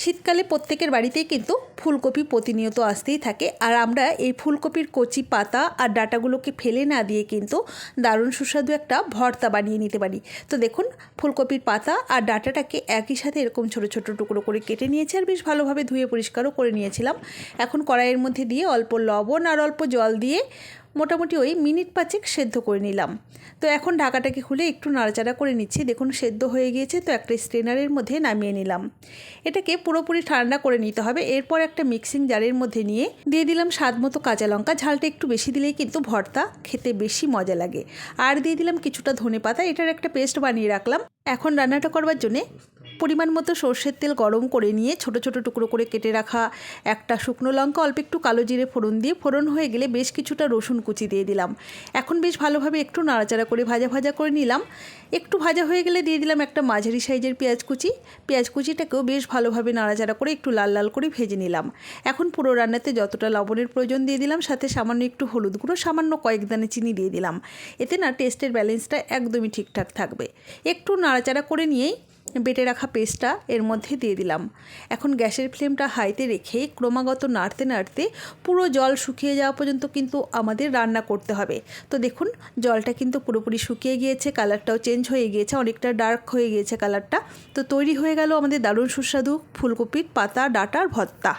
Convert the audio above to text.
শীতকালে প্রত্যেকের বাড়িতেই কিন্তু ফুলকপি প্রতিনিয়ত আসতেই থাকে। আর আমরা এই ফুলকপির কচি পাতা আর ডাটাগুলোকে ফেলে না দিয়ে কিন্তু দারুণ সুস্বাদু একটা ভর্তা বানিয়ে নিতে পারি। তো দেখুন, ফুলকপির পাতা আর ডাটাটাকে একই সাথে এরকম ছোট ছোট টুকরো করে কেটে নিয়েছি আর বেশ ভালোভাবে ধুয়ে পরিষ্কারও করে নিয়েছিলাম। এখন কড়াইয়ের মধ্যে দিয়ে অল্প লবণ আর অল্প জল দিয়ে মোটামুটি ওই মিনিট পাঁচেক সেদ্ধ করে নিলাম। তো এখন ঢাকাটাকে খুলে একটু নাড়াচাড়া করে নিচ্ছি। দেখুন, সেদ্ধ হয়ে গিয়েছে, তো একটা স্ট্রেনারের মধ্যে নামিয়ে নিলাম। এটাকে পুরোপুরি ঠান্ডা করে নিতে হবে। এরপর একটা মিক্সিং জারের মধ্যে নিয়ে দিয়ে দিলাম স্বাদ মতো কাঁচা লঙ্কা। ঝালটা একটু বেশি দিলেই কিন্তু ভর্তা খেতে বেশি মজা লাগে। আর দিয়ে দিলাম কিছুটা ধনে পাতা এটার একটা পেস্ট বানিয়ে রাখলাম। এখন রান্নাটা করবার জন্যে পরিমাণ মতো সর্ষের তেল গরম করে নিয়ে ছোট ছোট টুকরো করে কেটে রাখা একটা শুকনো লঙ্কা, অল্প একটু কালো জিরে ফোড়ন দিয়ে ফোড়ন হয়ে গেলে বেশ কিছুটা রসুন কুচি দিয়ে দিলাম। এখন বেশ ভালোভাবে একটু নাড়াচাড়া করে ভাজা ভাজা করে নিলাম। একটু ভাজা হয়ে গেলে দিয়ে দিলাম একটা মাঝারি সাইজের পেঁয়াজ কুচি। পেঁয়াজ কুচিটাকেও বেশ ভালোভাবে নাড়াচাড়া করে একটু লাল লাল করে ভেজে নিলাম। এখন পুরো রান্নাতে যতটা লবণের প্রয়োজন দিয়ে দিলাম, সাথে সামান্য একটু হলুদ গুঁড়ো, সামান্য কয়েক দানে চিনি দিয়ে দিলাম। এতে না টেস্টের ব্যালেন্সটা একদমই ঠিকঠাক থাকবে। একটু নাড়াচাড়া করে নিয়েই বেটে রাখা পেস্টটা এর মধ্যে দিয়ে দিলাম। এখন গ্যাসের ফ্লেমটা হাইতে রেখে ক্রমাগত নাড়তে নাড়তে পুরো জল শুকিয়ে যাওয়া পর্যন্ত কিন্তু আমাদের রান্না করতে হবে। তো দেখুন, জলটা কিন্তু পুরোপুরি শুকিয়ে গিয়েছে, কালারটাও চেঞ্জ হয়ে গিয়েছে, অনেকটা ডার্ক হয়ে গিয়েছে কালারটা। তো তৈরি হয়ে গেল আমাদের দারুণ সুস্বাদু ফুলকপির পাতা, ডাটার ভর্তা।